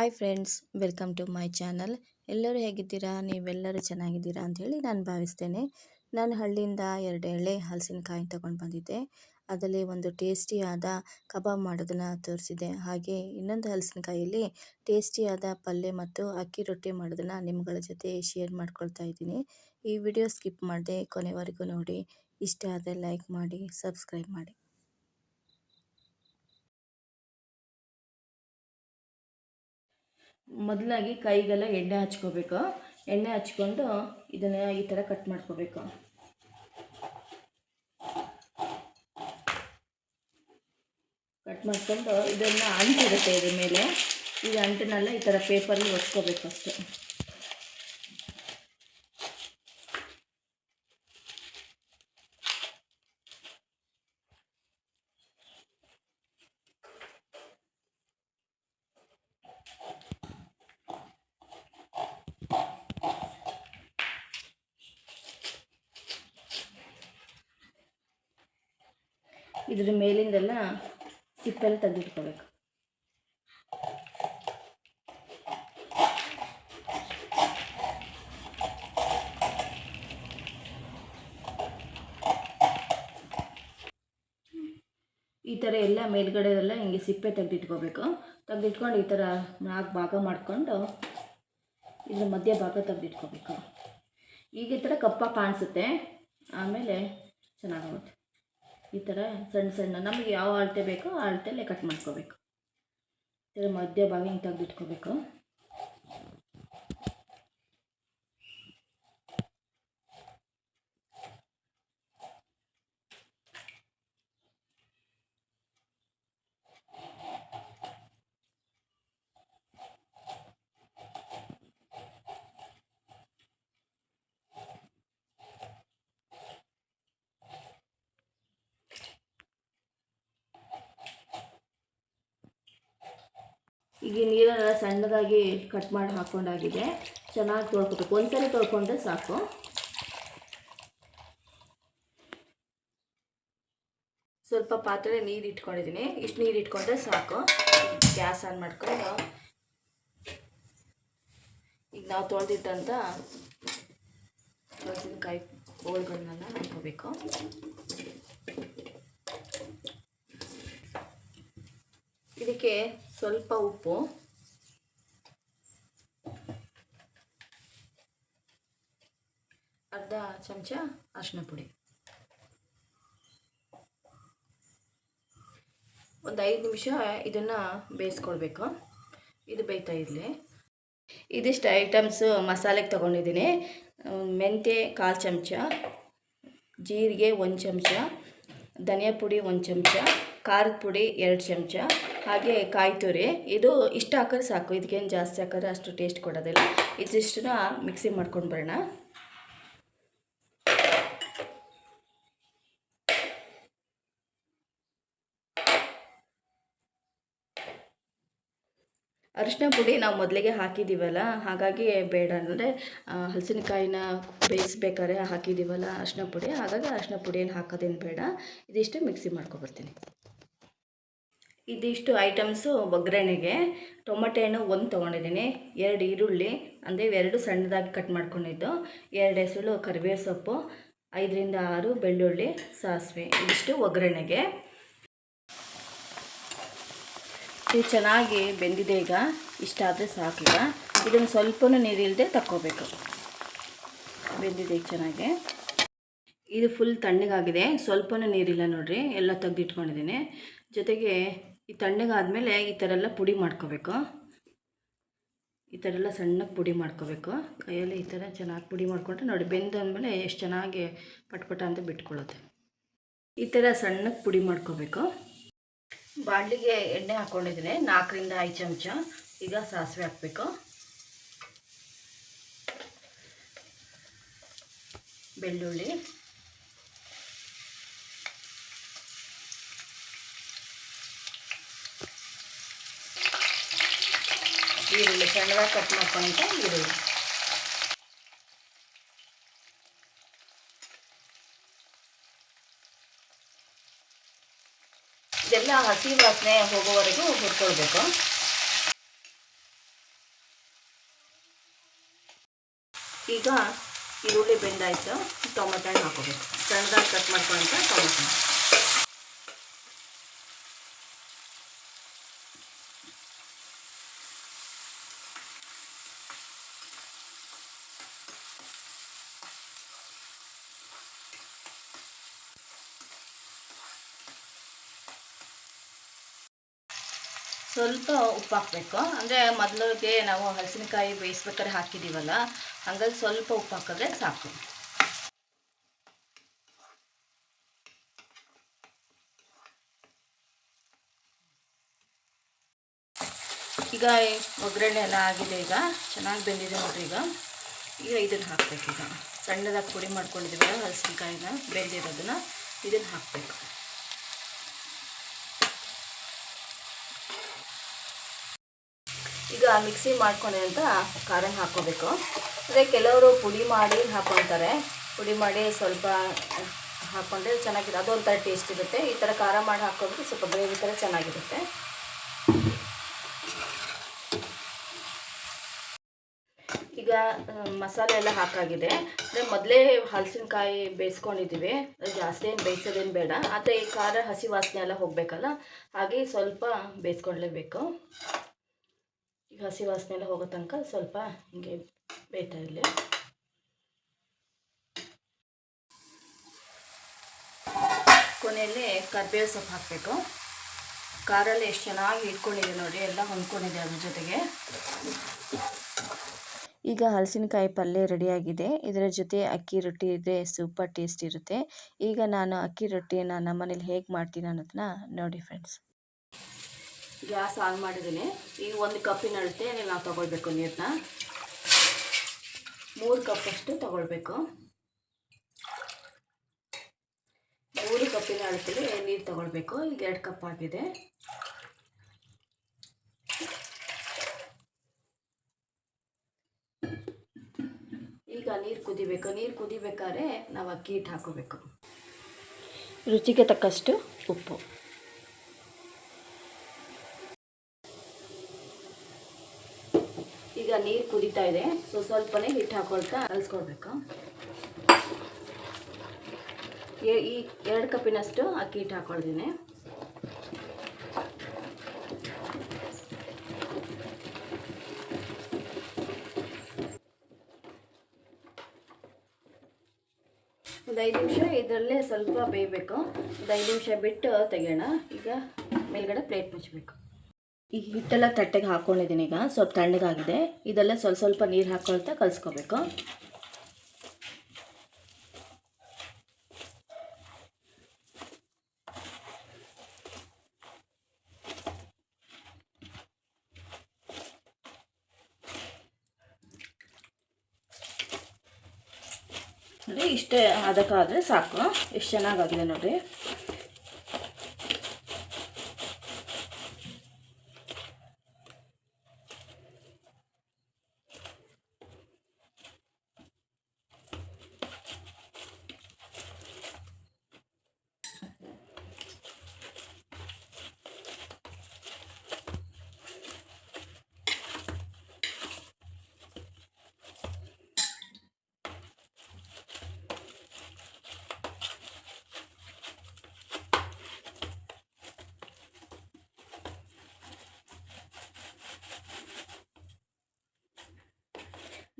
Hi friends welcome to my channel ಎಲ್ಲರೂ ಹೇಗಿದ್ದೀರಾ? ನೀವೆಲ್ಲರೂ ಚೆನ್ನಾಗಿದ್ದೀರಾ ಅಂಥೇಳಿ ನಾನು ಭಾವಿಸ್ತೇನೆ. ನಾನು ಹಳ್ಳಿಯಿಂದ ಎರಡು ಎಳೆ ಹಲಸಿನಕಾಯಿ ತಗೊಂಡು ಬಂದಿದ್ದೆ. ಅದರಲ್ಲಿ ಒಂದು ಟೇಸ್ಟಿಯಾದ ಕಬಾಬ್ ಮಾಡೋದನ್ನು ತೋರಿಸಿದೆ ಹಾಗೆ ಇನ್ನೊಂದು ಹಲಸಿನಕಾಯಿಯಲ್ಲಿ ಟೇಸ್ಟಿಯಾದ ಪಲ್ಯ ಮತ್ತು ಅಕ್ಕಿ ರೊಟ್ಟಿ ಮಾಡೋದನ್ನು ನಿಮ್ಮಗಳ ಜೊತೆ ಶೇರ್ ಮಾಡ್ಕೊಳ್ತಾ ಇದ್ದೀನಿ. ಈ ವಿಡಿಯೋ ಸ್ಕಿಪ್ ಮಾಡದೆ ಕೊನೆವರೆಗೂ ನೋಡಿ. ಇಷ್ಟ ಆದರೆ ಲೈಕ್ ಮಾಡಿ ಸಬ್ಸ್ಕ್ರೈಬ್ ಮಾಡಿ. ಮೊದಲಾಗಿ ಕೈಗೆಲ್ಲ ಎಣ್ಣೆ ಹಚ್ಕೋಬೇಕು. ಎಣ್ಣೆ ಹಚ್ಕೊಂಡು ಇದನ್ನು ಈ ಥರ ಕಟ್ ಮಾಡ್ಕೋಬೇಕು. ಕಟ್ ಮಾಡ್ಕೊಂಡು ಇದನ್ನು ಅಂಟಿರುತ್ತೆ ಇದ್ರ ಮೇಲೆ. ಈ ಅಂಟನ್ನೆಲ್ಲ ಈ ಥರ ಪೇಪರಲ್ಲಿ ಒತ್ಕೋಬೇಕು ಅಷ್ಟೇ. ಇದ್ರ ಮೇಲಿಂದೆಲ್ಲ ಸಿಪ್ಪೆಲ್ಲ ತೆಗೆದಿಟ್ಕೋಬೇಕು. ಈ ಥರ ಎಲ್ಲ ಮೇಲ್ಗಡೆ ಎಲ್ಲ ಹಿಂಗೆ ಸಿಪ್ಪೆ ತೆಗೆದಿಟ್ಕೋಬೇಕು. ತೆಗೆದಿಟ್ಕೊಂಡು ಈ ಥರ ನಾಲ್ಕು ಭಾಗ ಮಾಡಿಕೊಂಡು ಇದ್ರ ಮಧ್ಯ ಭಾಗ ತೆಗೆದಿಟ್ಕೋಬೇಕು. ಈಗ ಈ ಥರ ಕಪ್ಪ ಕಾಣಿಸುತ್ತೆ. ಆಮೇಲೆ ಚೆನ್ನಾಗಾಗುತ್ತೆ ಈ ಥರ ಸಣ್ಣ ಸಣ್ಣ, ನಮಗೆ ಯಾವ ಅಳತೆ ಬೇಕೋ ಆ ಅಳತೆಯಲ್ಲೇ ಕಟ್ ಮಾಡ್ಕೋಬೇಕು. ಈ ಥರ ಮಧ್ಯ ಭಾಗ ಹಿಂಗೆ ತೆಗೆದಿಟ್ಕೋಬೇಕು. ಈಗ ನೀರನ್ನೆಲ್ಲ ಸಣ್ಣದಾಗಿ ಕಟ್ ಮಾಡಿ ಹಾಕ್ಕೊಂಡಾಗಿದೆ ಚೆನ್ನಾಗಿ ತೊಳ್ಕೊಬೇಕು. ಒಂದ್ಸರಿ ತೊಳ್ಕೊಂಡ್ರೆ ಸಾಕು. ಸ್ವಲ್ಪ ಪಾತ್ರೆ ನೀರು ಇಟ್ಕೊಂಡಿದ್ದೀನಿ. ಇಷ್ಟು ನೀರು ಇಟ್ಕೊಂಡ್ರೆ ಸಾಕು. ಗ್ಯಾಸ್ ಆನ್ ಮಾಡ್ಕೊಂಡು ಈಗ ನಾವು ತೊಳೆದಿಟ್ಟಂಥ ಮೆಣಸಿನಕಾಯಿ ಹೋಳ್ಗಳನ್ನೆಲ್ಲ ಹಾಕೋಬೇಕು ಇದಕ್ಕೆ ಸ್ವಲ್ಪ ಉಪ್ಪು. ಅರ್ಧ ಚಮಚ ಅರಿಶಿನ ಪುಡಿ. ಒಂದು ಐದು ನಿಮಿಷ ಇದನ್ನು ಬೇಯಿಸ್ಕೊಳ್ಬೇಕು. ಇದು ಬೇಯ್ತಾ ಇರಲಿ. ಇದಿಷ್ಟು ಐಟಮ್ಸ್ ಮಸಾಲೆಗೆ ತೊಗೊಂಡಿದ್ದೀನಿ. ಮೆಂತ್ಯ ಕಾಲು ಚಮಚ, ಜೀರಿಗೆ ಒಂದು ಚಮಚ, ಧನಿಯಾ ಪುಡಿ ಒಂದು ಚಮಚ, ಖಾರದ ಪುಡಿ ಎರಡು ಚಮಚ ಹಾಗೆ ಕಾಯಿ ತುರಿ ಇದು ಇಷ್ಟು ಹಾಕಿದ್ರೆ ಸಾಕು. ಇದಕ್ಕೇನು ಜಾಸ್ತಿ ಹಾಕಿದ್ರೆ ಅಷ್ಟು ಟೇಸ್ಟ್ ಕೊಡೋದಿಲ್ಲ. ಇದಿಷ್ಟನ್ನ ಮಿಕ್ಸಿ ಮಾಡ್ಕೊಂಡು ಬರೋಣ. ಅರಿಶಿನ ಪುಡಿ ನಾವು ಮೊದಲಿಗೆ ಹಾಕಿದ್ದೀವಲ್ಲ ಹಾಗಾಗಿ ಬೇಡ ಅಂದರೆ ಹಲಸಿನಕಾಯಿನ ಬೇಯಿಸ್ಬೇಕಾದ್ರೆ ಹಾಕಿದ್ದೀವಲ್ಲ ಅರಿಶಿನ ಪುಡಿ. ಹಾಗಾಗಿ ಅರಿಶಿನ ಪುಡಿಯನ್ನು ಹಾಕೋದೇನು ಬೇಡ. ಇದಿಷ್ಟು ಮಿಕ್ಸಿ ಮಾಡ್ಕೊಬರ್ತೀನಿ ಇದಿಷ್ಟು ಐಟಮ್ಸು ಒಗ್ಗರಣೆಗೆ. ಟೊಮಟೆ ಹಣ್ಣು ಒಂದು ತೊಗೊಂಡಿದ್ದೀನಿ. ಎರಡು ಈರುಳ್ಳಿ, ಅಂದರೆ ಎರಡು ಸಣ್ಣದಾಗಿ ಕಟ್ ಮಾಡ್ಕೊಂಡಿದ್ದು. ಎರಡು ಹೆಸಳು ಕರಿಬೇವು ಸೊಪ್ಪು, ಐದರಿಂದ ಆರು ಬೆಳ್ಳುಳ್ಳಿ, ಸಾಸಿವೆ. ಇದಿಷ್ಟು ಒಗ್ಗರಣೆಗೆ. ಇದು ಚೆನ್ನಾಗಿ ಬೆಂದಿದೆ ಈಗ. ಇಷ್ಟ ಆದರೆ ಸಾಕೀಗ ಇದನ್ನು ಸ್ವಲ್ಪನೂ ನೀರಿಲ್ಲದೆ ತಕ್ಕೋಬೇಕು. ಬೆಂದಿದೆ ಚೆನ್ನಾಗಿ. ಇದು ಫುಲ್ ತಣ್ಣಗಾಗಿದೆ. ಸ್ವಲ್ಪನೂ ನೀರಿಲ್ಲ ನೋಡಿರಿ. ಎಲ್ಲ ತೆಗೆದಿಟ್ಕೊಂಡಿದ್ದೀನಿ. ಜೊತೆಗೆ ಈ ತಣ್ಣಗಾದಮೇಲೆ ಈ ಥರ ಎಲ್ಲ ಪುಡಿ ಮಾಡ್ಕೋಬೇಕು. ಈ ಥರ ಎಲ್ಲ ಸಣ್ಣಗೆ ಪುಡಿ ಮಾಡ್ಕೋಬೇಕು. ಕೈಯಲ್ಲಿ ಈ ಥರ ಚೆನ್ನಾಗಿ ಪುಡಿ ಮಾಡಿಕೊಂಡ್ರೆ ನೋಡಿ ಬೆಂದಾದ್ಮೇಲೆ ಎಷ್ಟು ಚೆನ್ನಾಗಿ ಪಟ್ಪಟ ಅಂತ ಬಿಟ್ಕೊಳ್ಳುತ್ತೆ. ಈ ಥರ ಸಣ್ಣಗೆ ಪುಡಿ ಮಾಡ್ಕೋಬೇಕು. ಬಾಣಲಿಗೆ ಎಣ್ಣೆ ಹಾಕ್ಕೊಂಡಿದ್ದೀನಿ ನಾಲ್ಕರಿಂದ ಐದು ಚಮಚ. ಈಗ ಸಾಸಿವೆ ಹಾಕಬೇಕು. ಬೆಳ್ಳುಳ್ಳಿ. ಈರುಳ್ಳಿ ಸಣ್ಣದಾಗಿ ಕಟ್ ಮಾಡ್ಕೊಂತ ಈರುಳ್ಳಿ. ಇದೆಲ್ಲ ಹಸಿ ವಾಸನೆ ಹೋಗೋವರೆಗೂ ಹುರ್ಕೊಳ್ಬೇಕು. ಈಗ ಈರುಳ್ಳಿ ಬೆಂದಾಯಿತು. ಟೊಮೆಟೊ ಹಣ್ಣು ಹಾಕೋಬೇಕು. ಸಣ್ಣದಾಗಿ ಕಟ್ ಮಾಡ್ಕೊಂತ ಟೊಮೆಟೊ ಸ್ವಲ್ಪ ಉಪ್ಪು ಹಾಕಬೇಕು ಅಂದರೆ ಮೊದಲಿಗೆ ನಾವು ಹಲಸಿನಕಾಯಿ ಬೇಯಿಸ್ಬೇಕಾದ್ರೆ ಹಾಕಿದ್ದೀವಲ್ಲ ಹಾಗಾಗಿ ಸ್ವಲ್ಪ ಉಪ್ಪು ಹಾಕಿದ್ರೆ ಸಾಕು. ಈಗ ಒಗ್ಗರಣೆ ಎಲ್ಲ ಆಗಿದೆ ಈಗ. ಚೆನ್ನಾಗಿ ಬೆಂದಿದೆ ನೋಡ್ರಿ ಈಗ. ಈಗ ಇದನ್ನು ಹಾಕ್ಬೇಕು ಈಗ. ಸಣ್ಣದಾಗಿ ಪುಡಿ ಮಾಡ್ಕೊಂಡಿದ್ದೀವಲ್ಲ ಹಲಸಿನಕಾಯಿನ, ಬೆಂದಿರೋದನ್ನ, ಇದನ್ನು ಹಾಕಬೇಕು. ಈಗ ಮಿಕ್ಸಿ ಮಾಡ್ಕೊಳೆ ಅಂತ ಖಾರನ ಹಾಕೋಬೇಕು. ಅದೇ ಕೆಲವರು ಪುಡಿ ಮಾಡಿ ಹಾಕೊತಾರೆ ಪುಡಿ ಮಾಡಿ ಸ್ವಲ್ಪ ಹಾಕ್ಕೊಂಡ್ರೆ ಚೆನ್ನಾಗಿದೆ. ಅದೊಂಥರ ಟೇಸ್ಟ್ ಇರುತ್ತೆ. ಈ ಥರ ಖಾರ ಮಾಡಿ ಹಾಕ್ಕೊಂಡ್ರೆ ಸ್ವಲ್ಪ ಗ್ರೇವಿ ಥರ ಚೆನ್ನಾಗಿರುತ್ತೆ. ಈಗ ಮಸಾಲೆ ಎಲ್ಲ ಹಾಕಾಗಿದೆ. ಅಂದರೆ ಮೊದಲೇ ಹಲಸಿನಕಾಯಿ ಬೇಯಿಸ್ಕೊಂಡಿದ್ದೀವಿ. ಜಾಸ್ತಿ ಏನು ಬೇಯಿಸೋದೇನು ಬೇಡ. ಆದರೆ ಈ ಖಾರ ಹಸಿ ವಾಸನೆ ಎಲ್ಲ ಹೋಗಬೇಕಲ್ಲ? ಹಾಗೆ ಸ್ವಲ್ಪ ಬೇಯಿಸ್ಕೊಳ್ಳೇಬೇಕು ಈಗ ಹಸಿ ವಾಸನೆ ಎಲ್ಲ ಹೋಗೋ ತನಕ ಸ್ವಲ್ಪ ಹಿಂಗೆ ಬೇಯ್ತಾ ಇರಲಿ. ಕೊನೆಯಲ್ಲಿ ಕರ್ಬೇವು ಸೊಪ್ಪು ಹಾಕಬೇಕು. ಕಾರಲ್ಲಿ ಎಷ್ಟು ಚೆನ್ನಾಗಿ ಇಟ್ಕೊಂಡಿದೆ ನೋಡಿ ಎಲ್ಲ ಹೊಂದ್ಕೊಂಡಿದೆ ಅದ್ರ ಜೊತೆಗೆ. ಈಗ ಹಲಸಿನಕಾಯಿ ಪಲ್ಯ ರೆಡಿಯಾಗಿದೆ ಇದರ ಜೊತೆ ಅಕ್ಕಿ ರೊಟ್ಟಿ ಇದ್ದರೆ ಸೂಪರ್ ಟೇಸ್ಟ್ ಇರುತ್ತೆ. ಈಗ ನಾನು ಅಕ್ಕಿ ರೊಟ್ಟಿಯನ್ನು ನಮ್ಮನೇಲಿ ಹೇಗೆ ಮಾಡ್ತೀನಿ ಅನ್ನೋದನ್ನ ನೋಡಿ ಫ್ರೆಂಡ್ಸ್ ಗ್ಯಾಸ್ ಆನ್ ಮಾಡಿದ್ದೀನಿ. ಈಗ ಒಂದು ಕಪ್ಪಿನ ಅಳತೆ ನಾವು ತಗೊಳ್ಬೇಕು ನೀರನ್ನ ಮೂರು ಕಪ್ಪಷ್ಟು ತಗೊಳ್ಬೇಕು. ಮೂರು ಕಪ್ಪಿನ ಅಳತೆಗೆ ನೀರು ತಗೊಳ್ಬೇಕು. ಈಗ ಎರಡು ಕಪ್ ಆಗಿದೆ. ಈಗ ನೀರು ಕುದಿಬೇಕು. ನೀರು ಕುದಿಬೇಕಾದ್ರೆ ನಾವು ಅಕ್ಕಿ ಹಿಟ್ಟು ಹಾಕೋಬೇಕು. ರುಚಿಗೆ ತಕ್ಕಷ್ಟು ಉಪ್ಪು ಈಗ ಕುದೀತಾ ಇದೆ. ಸೊ ಸ್ವಲ್ಪನೇ ಹಿಟ್ಟು ಹಾಕೊಳ್ತಾ ಅಲ್ಸ್ಕೊಳ್ಬೇಕು ಈ ಎರಡು ಕಪ್ಪಿನಷ್ಟು ಅಕ್ಕಿ ಹಿಟ್ಟು ಹಾಕೊಳ್ತೀನಿ. ಒಂದು ಐದು ನಿಮಿಷ ಇದರಲ್ಲೇ ಸ್ವಲ್ಪ ಬೇಯಬೇಕು. ಒಂದು ಐದು ನಿಮಿಷ ಬಿಟ್ಟು ತೆಗೆಯೋಣ. ಈಗ ಮೇಲ್ಗಡೆ ಪ್ಲೇಟ್ ಮುಚ್ಚಬೇಕು. ಈ ಹಿಟ್ಟೆಲ್ಲ ತಟ್ಟೆಗೆ ಹಾಕ್ಕೊಂಡಿದ್ದೀನಿ ಈಗ, ಸ್ವಲ್ಪ ತಣ್ಣಗಾಗಿದೆ. ಇದೆಲ್ಲ ಸ್ವಲ್ಪ ಸ್ವಲ್ಪ ನೀರು ಹಾಕ್ಕೊಳ್ತಾ ಕಲಿಸ್ಕೋಬೇಕು. ನೋಡಿ, ಇಷ್ಟೇ ಅದಕ್ಕಾದರೆ ಸಾಕು. ಎಷ್ಟು ಚೆನ್ನಾಗಾಗಿದೆ ನೋಡಿರಿ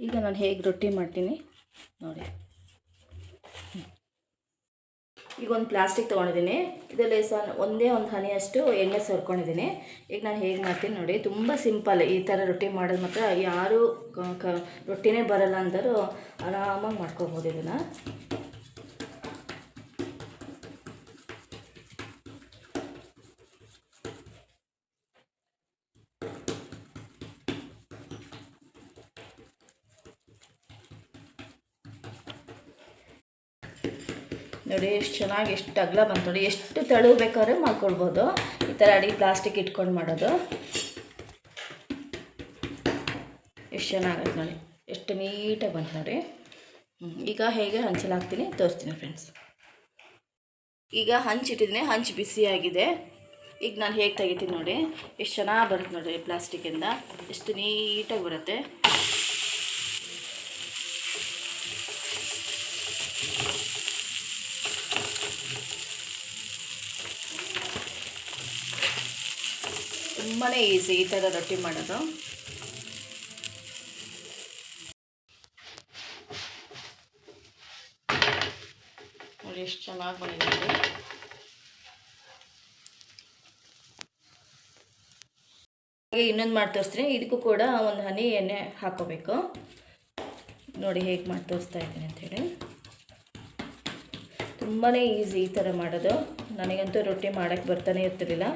ಈಗ ನಾನು ಹೇಗೆ ರೊಟ್ಟಿ ಮಾಡ್ತೀನಿ ನೋಡಿ. ಈಗ ಒಂದು ಪ್ಲಾಸ್ಟಿಕ್ ತೊಗೊಂಡಿದ್ದೀನಿ. ಇದರಲ್ಲಿ ಸ ಒಂದೇ ಒಂದು ಹನಿಯಷ್ಟು ಎಣ್ಣೆ ಸರ್ಕೊಂಡಿದ್ದೀನಿ. ಈಗ ನಾನು ಹೇಗೆ ಮಾಡ್ತೀನಿ ನೋಡಿ, ತುಂಬ ಸಿಂಪಲ್ ಈ ಥರ ರೊಟ್ಟಿ ಮಾಡೋದು ಮಾತ್ರ. ಯಾರೂ ರೊಟ್ಟಿನೇ ಬರಲ್ಲ ಅಂದರೂ ಆರಾಮಾಗಿ ಮಾಡ್ಕೊಬೋದು ಇದನ್ನು. ನೋಡಿ, ಎಷ್ಟು ಚೆನ್ನಾಗಿ ಎಷ್ಟು ಅಗಲ ಬಂತು ನೋಡಿ, ಎಷ್ಟು ತೆಳು ಬೇಕಾದ್ರೆ ಮಾಡ್ಕೊಳ್ಬೋದು. ಈ ಥರ ಅಡಿಗೆ ಪ್ಲಾಸ್ಟಿಕ್ ಇಟ್ಕೊಂಡು ಮಾಡೋದು. ಎಷ್ಟು ಚೆನ್ನಾಗತ್ತೆ ನೋಡಿ, ಎಷ್ಟು ನೀಟಾಗಿ ಬಂತು ನೋಡಿ. ಈಗ ಹೇಗೆ ಹಂಚಲಾಗ್ತೀನಿ ತೋರಿಸ್ತೀನಿ ಫ್ರೆಂಡ್ಸ್ ಈಗ ಹಂಚಿಟ್ಟಿದ್ದೀನಿ ಹಂಚು ಬಿಸಿಯಾಗಿದೆ ಈಗ ನಾನು ಹೇಗೆ ತೆಗಿತೀನಿ ನೋಡಿ, ಎಷ್ಟು ಚೆನ್ನಾಗಿ ಬರುತ್ತೆ ನೋಡಿ ಪ್ಲಾಸ್ಟಿಕ್ಕಿಂದ ಎಷ್ಟು ನೀಟಾಗಿ ಬರುತ್ತೆ ತುಂಬಾ ಈಸಿ ಈ ಥರ ರೊಟ್ಟಿ ಮಾಡೋದು. ನೋಡಿ ಎಷ್ಟು ಚೆನ್ನಾಗಿ ಬಂದಿದೆ. ಹಾಗೆ ಇನ್ನೊಂದು ಮಾಡಿ ತೋರಿಸ್ತೀನಿ. ಇದಕ್ಕೂ ಕೂಡ ಒಂದು ಹನಿ ಎಣ್ಣೆ ಹಾಕೋಬೇಕು ನೋಡಿ ಹೇಗೆ ಮಾಡಿ ತೋರಿಸ್ತಾ ಇದ್ದೀನಿ ಅಂಥೇಳಿ ತುಂಬಾ ಈಸಿ ಈ ಥರ ಮಾಡೋದು. ನನಗಂತೂ ರೊಟ್ಟಿ ಮಾಡೋಕ್ಕೆ ಬರ್ತಾನೆ ಇರ್ತಿರಲಿಲ್ಲ.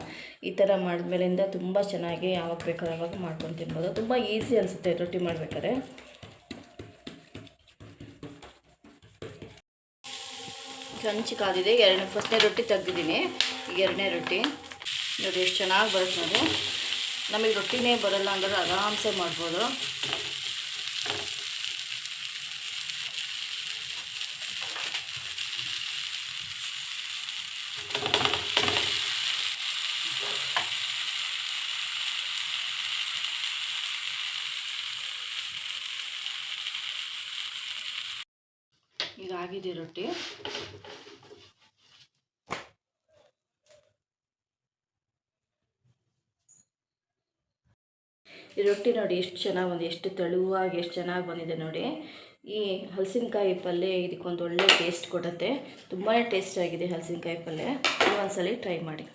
ಈ ಥರ ಮಾಡಿದ್ಮೇಲಿಂದ ತುಂಬ ಚೆನ್ನಾಗಿ ಯಾವಾಗ ಬೇಕಾದ್ರೆ ಅವಾಗ ಮಾಡ್ಕೊಂಡು ತಿನ್ಬೋದು. ತುಂಬ ಈಸಿ ಅನಿಸುತ್ತೆ ರೊಟ್ಟಿ ಮಾಡಬೇಕಾದ್ರೆ. ಕಂಚಿ ಕಾದಿದೆ ಎರಡನೇ, ಫಸ್ಟ್ನೇ ರೊಟ್ಟಿ ತೆಗ್ದಿದ್ದೀನಿ. ಈಗ ಎರಡನೇ ರೊಟ್ಟಿ. ನೋಡಿ, ಎಷ್ಟು ಚೆನ್ನಾಗಿ ಬರುತ್ತೆ ನೋಡಿ. ನಮಗೆ ರೊಟ್ಟಿನೇ ಬರಲ್ಲ ಅಂದ್ರೆ ಆರಾಮ್ಸೆ ಮಾಡ್ಬೋದು ಈಗ ಆಗಿದೆ ರೊಟ್ಟಿ. ಈ ರೊಟ್ಟಿ ನೋಡಿ ಎಷ್ಟು ಚೆನ್ನಾಗಿ ಬಂದಿದೆ, ಎಷ್ಟು ತೆಳುವಾಗಿ, ಎಷ್ಟು ಚೆನ್ನಾಗಿ ಬಂದಿದೆ ನೋಡಿ. ಈ ಹಲಸಿನಕಾಯಿ ಪಲ್ಯ ಇದಕ್ಕೊಂದು ಒಳ್ಳೆ ಟೇಸ್ಟ್ ಕೊಡುತ್ತೆ. ತುಂಬಾ ಟೇಸ್ಟ್ ಆಗಿದೆ ಹಲಸಿನಕಾಯಿ ಪಲ್ಯ ಒಂದ್ಸಲಿ ಟ್ರೈ ಮಾಡಿ.